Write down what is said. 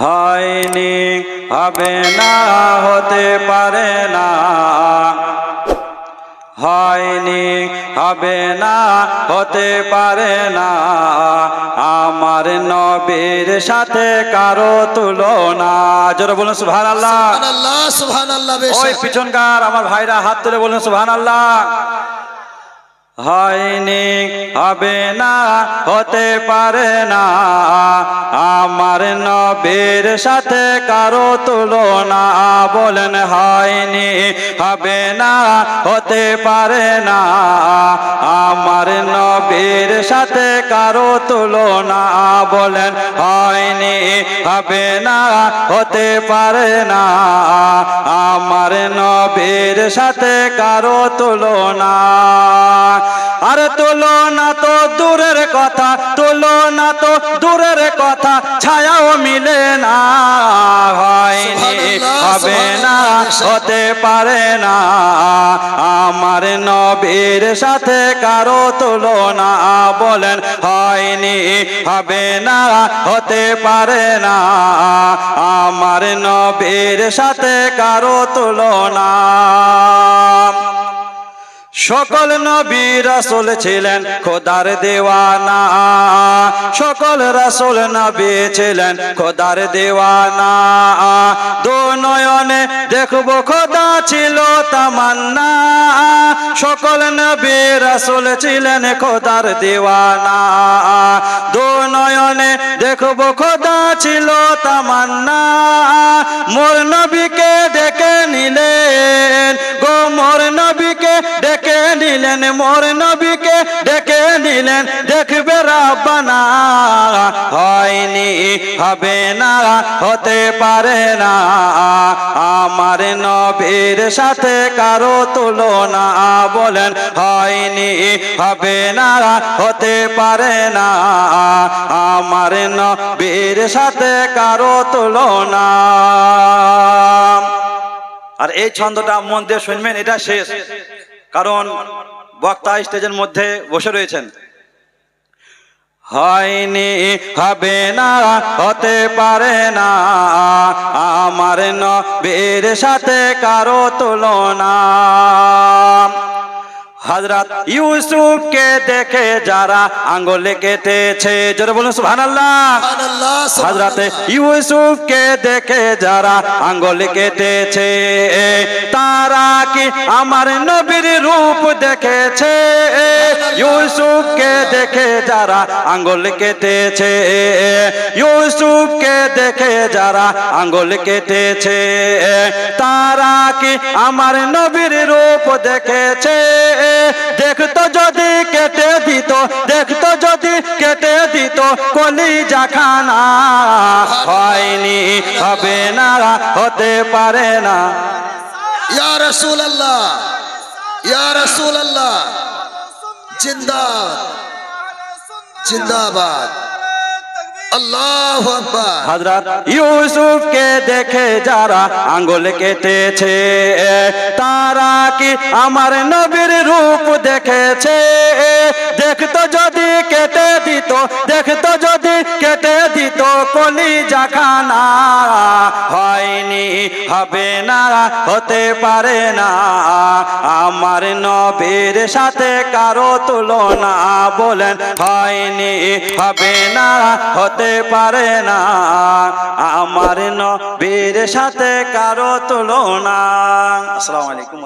হয়নি হবে না হতে পারে না। হয়নি হবে না হতে পারে না। আমার নবীর সাথে কারও তুলনা। জোরে বলুন সুভান আল্লাহ ওই পিছনকার আমার ভাইরা হাত তুলে বলুন সুভান আল্লাহ হয়নি, হবে না, হতে পারে না। আমার নবীর সাথে কারও তুলনা বলেন হয়নি, হবে না, হতে পারে না। আমার নবীর সাথে কারও তুলনা বলেন হয়নি, হবে না, হতে পারে না। আমার নবীর সাথে কারও তুলনা আর তুলনা তো দূরের কথা তুলনা তো দূরের কথা ছায়াও মিলে না হয়নি হবে না হতে পারে না। আমার নবীর সাথে কারও তুলনা বলেন হয়নি হবে না হতে পারে না। আমার নবীর সাথে কারও তুলনা সকল নবী রাসুল ছিলেন খোদার দেওয়ানা। সকল রাসুল নবী ছিলেন খোদার দেওয়ানা। দু নয়নে দেখব খোদা ছিল তামান্না। সকল নবী রাসুল ছিলেন খোদার দেওয়ানা। দু নয়নে দেখব খোদা ছিল তামান্না। মোর নবীকে ডেকে নিলেন। গো মোর নবীকে ডেকে নিলেন মোর নবীকে, ডেকে নিলেন, দেখবে রাব্বানা। হয়নি, হবে না, হতে পারে না। আমার নবীর সাথে কারও তুলনা বলেন, হয়নি, হবে না, হতে পারে না। আমার নবীর সাথে কারও তুলনা। আর এই ছন্দটা মন দিয়ে শুনবেন, এটা শেষ। কারণ বক্তা স্টেজের মধ্যে বসে রয়েছেন। হয়নি হবে না হতে পারে না আমার নবীর সাথে কারও তুলনা। হজরত ইউসুফকে দেখে যারা আঙ্গুলে কেটেছে জোরে বলুন সুবহানাল্লাহ। হজরতে ইউসুফকে দেখে যারা আঙ্গুল কেটেছে তারা কি আমার নবীর রূপ দেখেছে। ইউসুফকে দেখে যারা আঙ্গুল কেটেছে, ইউসুফকে দেখে যারা আঙ্গুল কেটেছে, তারা কি আমার নবীর রূপ দেখেছে? দেখতো যদি কেটে দিত, দেখতো যদি কেটে দিত, কলিজা খানা হয়নি, হবে না, হতে পারে না। ইয়া রাসূল ইয়া রাসূল আল্লাহ জিন্দাবাদ জিন্দাবাদ। আল্লাহু হজরত ইউসুফকে দেখে যারা আঙ্গুল কেটেছে, তারা কি আমার নবীর রূপ দেখেছে? দেখতো যদি কেটে দিত, দেখতো যদি কেটে দিত, কলিজা খানা হয়নি, হবে না, হতে পারে না। আমার নবীর সাথে কারও তুলনা বলেন, হয়নি, হবে না, হতে পারে না। আমার নবীর সাথে কারও তুলনা। আসসালামু আলাইকুম।